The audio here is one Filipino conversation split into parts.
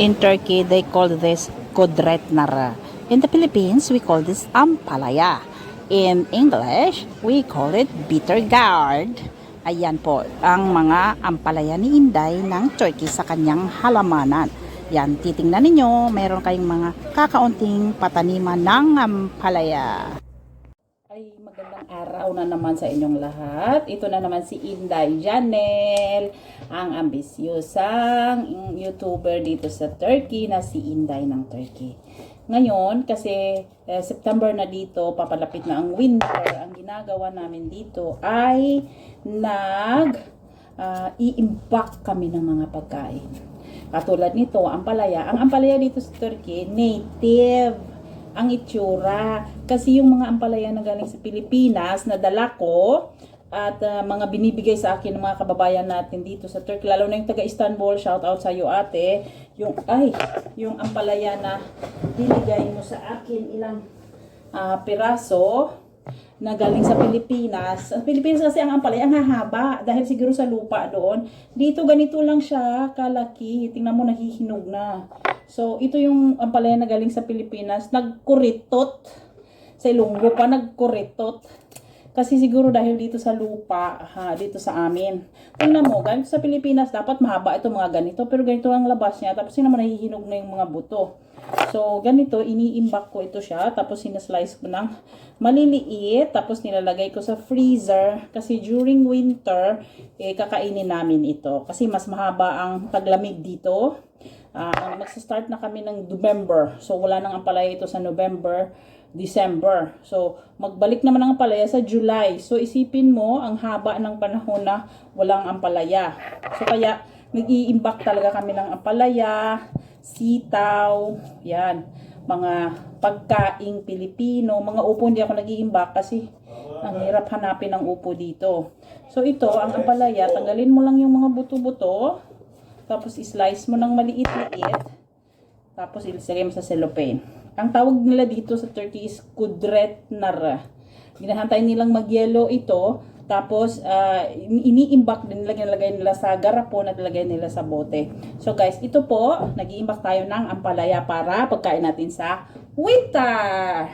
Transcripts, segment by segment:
In Turkey, they call this kodretnara. In the Philippines, we call this ampalaya. In English, we call it bitter gourd. Ayan po, ang mga ampalaya ni Inday ng Turkey sa kanyang halamanan. Yan, titingnan ninyo, meron kayong mga kakaunting pataniman ng ampalaya. Magandang araw na naman sa inyong lahat. Ito na naman si Inday Janel, ang ambisyosang YouTuber dito sa Turkey na si Inday ng Turkey. Ngayon, kasi eh, September na dito, papalapit na ang winter, ang ginagawa namin dito ay nag ah, i-imbak kami ng mga pagkain. Katulad nito, ampalaya. Ang ampalaya dito sa Turkey, native ang itsura. Kasi yung mga ampalaya na galing sa Pilipinas na dala ko at uh, mga binibigay sa akin ng mga kababayan natin dito sa Turkey, lalo na yung taga Istanbul, shout out sa iyo ate, yung ay, yung ampalaya na binigay mo sa akin ilang ah, piraso na galing sa Pilipinas. Ang Pilipinas kasi ang ampalaya ang hahaba dahil siguro sa lupa doon. Dito ganito lang siya kalaki. Tingnan mo nahihinog na. So ito yung ampalaya na galing sa Pilipinas. Nagkuritot. Sa Ilonggo pa nagkuritot. Kasi siguro dahil dito sa lupa, ha, dito sa amin. Tingnan mo, galing sa Pilipinas, dapat mahaba ito mga ganito. Pero ganito ang labas niya. Tapos yun naman nahihinog na yung mga buto. So, ganito, iniimbak ko ito siya. Tapos, sinaslice ko ng maliliit. Tapos, nilalagay ko sa freezer. Kasi during winter, eh, kakainin namin ito. Kasi mas mahaba ang taglamig dito. Ah, magsa-start na kami ng November. So, wala nang ampalaya ito sa November, December. So, magbalik naman ang ampalaya sa July. So, isipin mo, ang haba ng panahon na walang ampalaya. So, kaya, nag-iimbak talaga kami ng ampalaya, sitaw, yan, mga pagkaing Pilipino, mga upo hindi ako nag-iimbak kasi ang hirap hanapin ng upo dito. So ito, ang ampalaya, tanggalin mo lang yung mga buto-buto, tapos slice mo ng maliit-liit, tapos ilisagay mo sa cellophane. Ang tawag nila dito sa Turkey is kudretnar. Ginahantay nilang magyelo ito, tapos, uh, iniimbak din nilagay, nilagay nila sa garapon at nilagay nila sa bote. So guys, ito po, nag-iimbak tayo ng ampalaya para pagkain natin sa winter.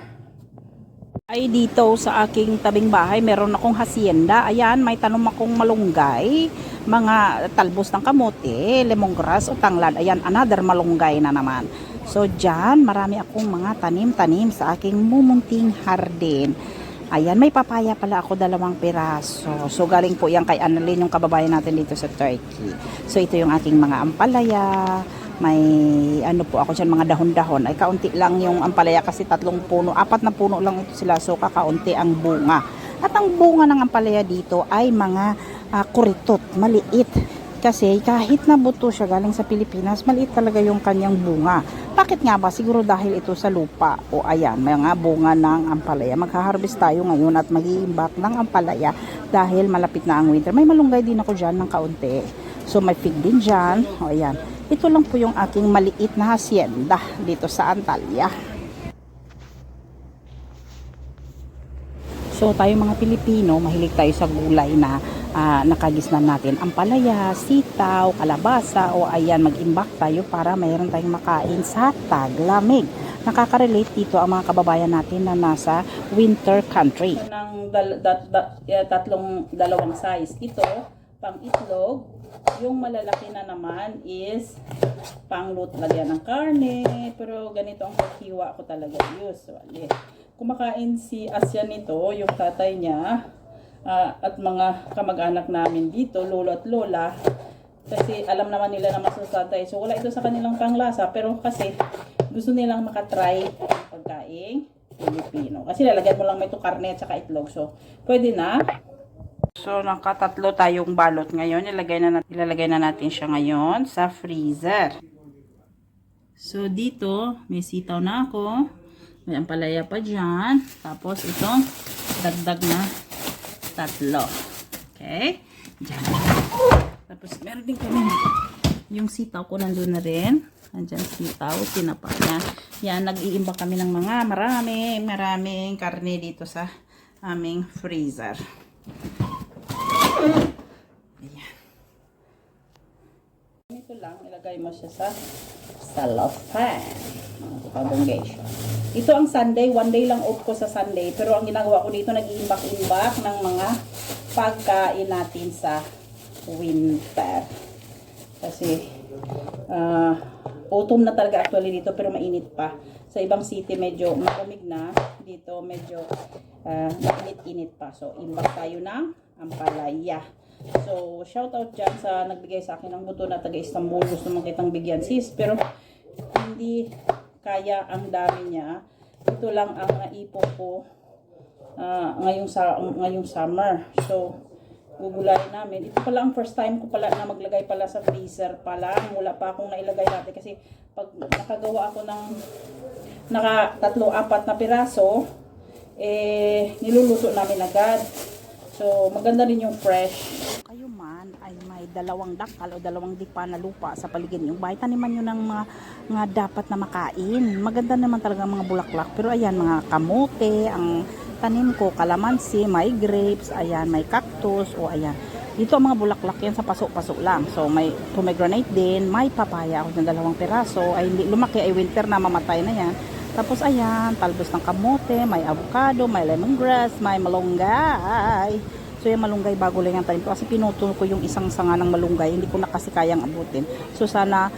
Ay dito sa aking tabing bahay, meron akong hacienda. Ayan, may tanom akong malunggay, mga talbos ng kamote, lemongrass o tanglad. Ayan, another malunggay na naman. So dyan, marami akong mga tanim-tanim sa aking mumunting hardin. Ayan, may papaya pala ako dalawang piraso. So, galing po yan kay Annalyn, yung kababayan natin dito sa Turkey. So, ito yung aking mga ampalaya. May, ano po ako dyan, mga dahon-dahon. Ay, kaunti lang yung ampalaya kasi tatlong puno. Apat na puno lang ito sila. So, kakaunti ang bunga. At ang bunga ng ampalaya dito ay mga uh, kuritot, maliit. Kasi kahit na buto siya galing sa Pilipinas, maliit talaga yung kanyang bunga. Bakit nga ba? Siguro dahil ito sa lupa. O ayan, may mga bunga ng ampalaya. Magha-harvest tayo ngayon at mag-iimbak ng ampalaya dahil malapit na ang winter. May malunggay din ako dyan ng kaunti. So may fig din dyan. O ayan. Ito lang po yung aking maliit na hacienda dito sa Antalya. So tayo mga Pilipino, mahilig tayo sa gulay na uh, nakagisnan natin. Ampalaya, sitaw, kalabasa o ayan mag-imbak tayo para mayroon tayong makain sa taglamig. Nakaka-relate dito ang mga kababayan natin na nasa winter country. Ng dal- dat- dat- tatlong dalawang size. Ito, pang itlog. Yung malalaki na naman is panglut lagyan ng karne. Pero ganito ang paghiwa ko talaga usually kumakain si Asya nito, yung tatay niya, uh, at mga kamag-anak namin dito, lolo at lola, kasi alam naman nila na masusatay. So, wala ito sa kanilang panglasa, pero kasi gusto nilang makatry pagkain Pilipino. Kasi lalagyan mo lang may ito karne at saka itlog. So, pwede na. So, nakatatlo tayong balot ngayon. Ilalagay na, natin, ilalagay na natin siya ngayon sa freezer. So, dito, may sitaw na ako. May ampalaya pa dyan. Tapos itong dagdag na tatlo. Okay? Dyan. Tapos meron din kami yung sitaw ko nandun na rin. Andyan sitaw, tinapa niya. Yan, nag-iimba kami ng mga marami, maraming karne dito sa aming freezer. Ayan. Ito lang, ilagay Lagay mo siya sa cellophane. Pabunggay siya. Ito ang Sunday. One day lang off ko sa Sunday. Pero ang ginagawa ko dito, nag-iimbak-imbak ng mga pagkain natin sa winter. Kasi, ah, autumn na talaga actually dito, pero mainit pa. Sa ibang city, medyo malamig na. Dito, medyo ah, mainit-init pa. So, imbak tayo ng ampalaya. So, shout out dyan sa nagbigay sa akin ng buto na taga Istanbul. Gusto mong kitang bigyan sis. Pero, hindi kaya ang dami niya. Ito lang ang naipon ko ah, ngayong, sa, ngayong summer. So, gugulayin namin. Ito pala ang first time ko pala na maglagay pala sa freezer pala. Wala pa akong nailagay dati kasi pag nakagawa ako ng naka tatlo, apat na piraso, eh, niluluto namin agad. So, maganda rin yung fresh. Kayo man ay may dalawang dakal o dalawang dipa na lupa sa paligid niyo. Bahay taniman nyo ng mga, mga dapat na makain. Maganda naman talaga mga bulaklak. Pero ayan, mga kamote, ang tanim ko, kalamansi, may grapes, ayan, may cactus, o ayan. Dito ang mga bulaklak yan sa paso-paso lang. So, may pomegranate din, may papaya ako ng dalawang piraso. Ay, hindi, lumaki ay winter na, mamatay na yan. Tapos, ayan, talbos ng kamote, may avocado, may lemongrass, may malunggay. So, yung malunggay bago lang ang tanim ko. Kasi pinutol ko yung isang sanga ng malunggay. Hindi ko na kasi kayang abutin. So, sana